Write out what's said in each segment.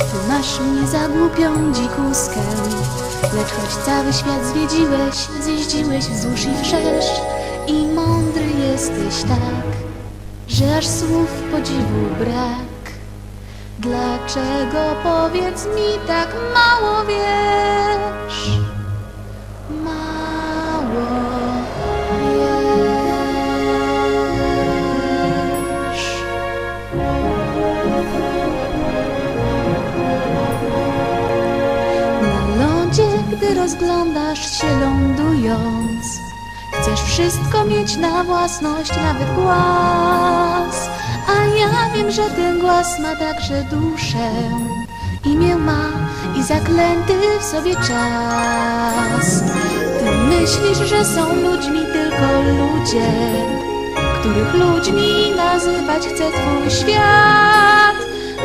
Ty masz mnie za głupią dzikuskę Lecz choć cały świat zwiedziłeś Zjeździłeś wzdłuż i wszerz I mądry jesteś tak Że aż słów podziwu brak Dlaczego powiedz mi tak mało wiesz? Rozglądasz się lądując, chcesz wszystko mieć na własność, nawet głaz. A ja wiem, że ten głaz ma także duszę. Imię ma i zaklęty w sobie czas. Ty myślisz, że są ludźmi tylko ludzie, których ludźmi nazywać chce twój świat.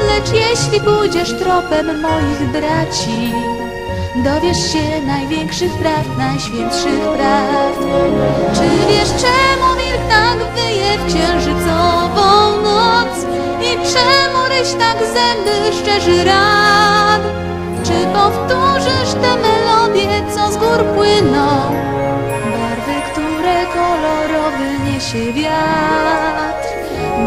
Lecz jeśli pójdziesz tropem moich braci, dowiesz się największych prawd, najświętszych prawd. Czy wiesz, czemu wilk tak wyje w księżycową noc? I czemu ryś tak zęby szczerzy rad? Czy powtórzysz te melodie, co z gór płyną? Barwy, które kolorowy niesie wiatr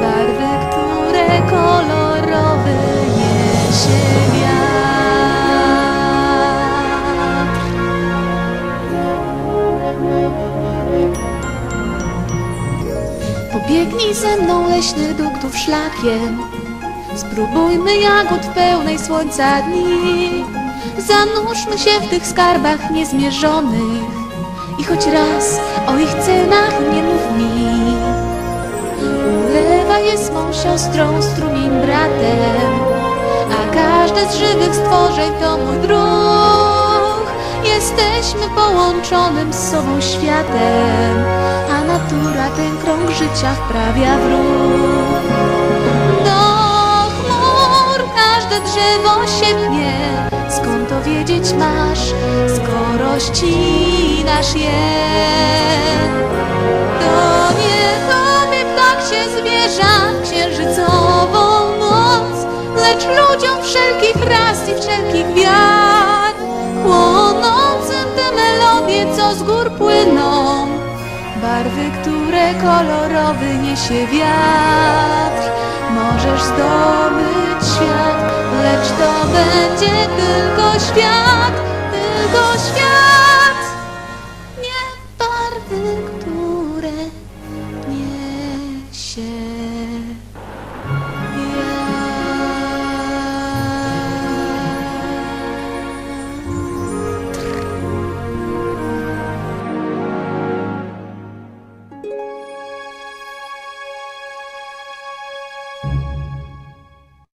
Barwy, które kolorowy niesie wiatr Pobiegnij ze mną leśny duktów szlakiem Spróbujmy jagód w pełnej słońca dni Zanurzmy się w tych skarbach niezmierzonych. I choć raz o ich cenach nie mów mi. Ulewa jest mą siostrą, strumień bratem. A każde z żywych stworzeń to mój druh. Jesteśmy połączonym z sobą światem życia wprawia w do chmur każde drzewo się pnie Skąd to wiedzieć masz, skoro ścinasz je? To nie tobie ptak się zwierza księżycową noc Lecz ludziom wszelkich ras i wszelkich wiar Chłonącym te melodie, co z gór płyną Barwy, które kolorowy niesie wiatr. Możesz zdobyć świat Lecz to będzie tylko świat Tylko świat. Nie barwy, które niesie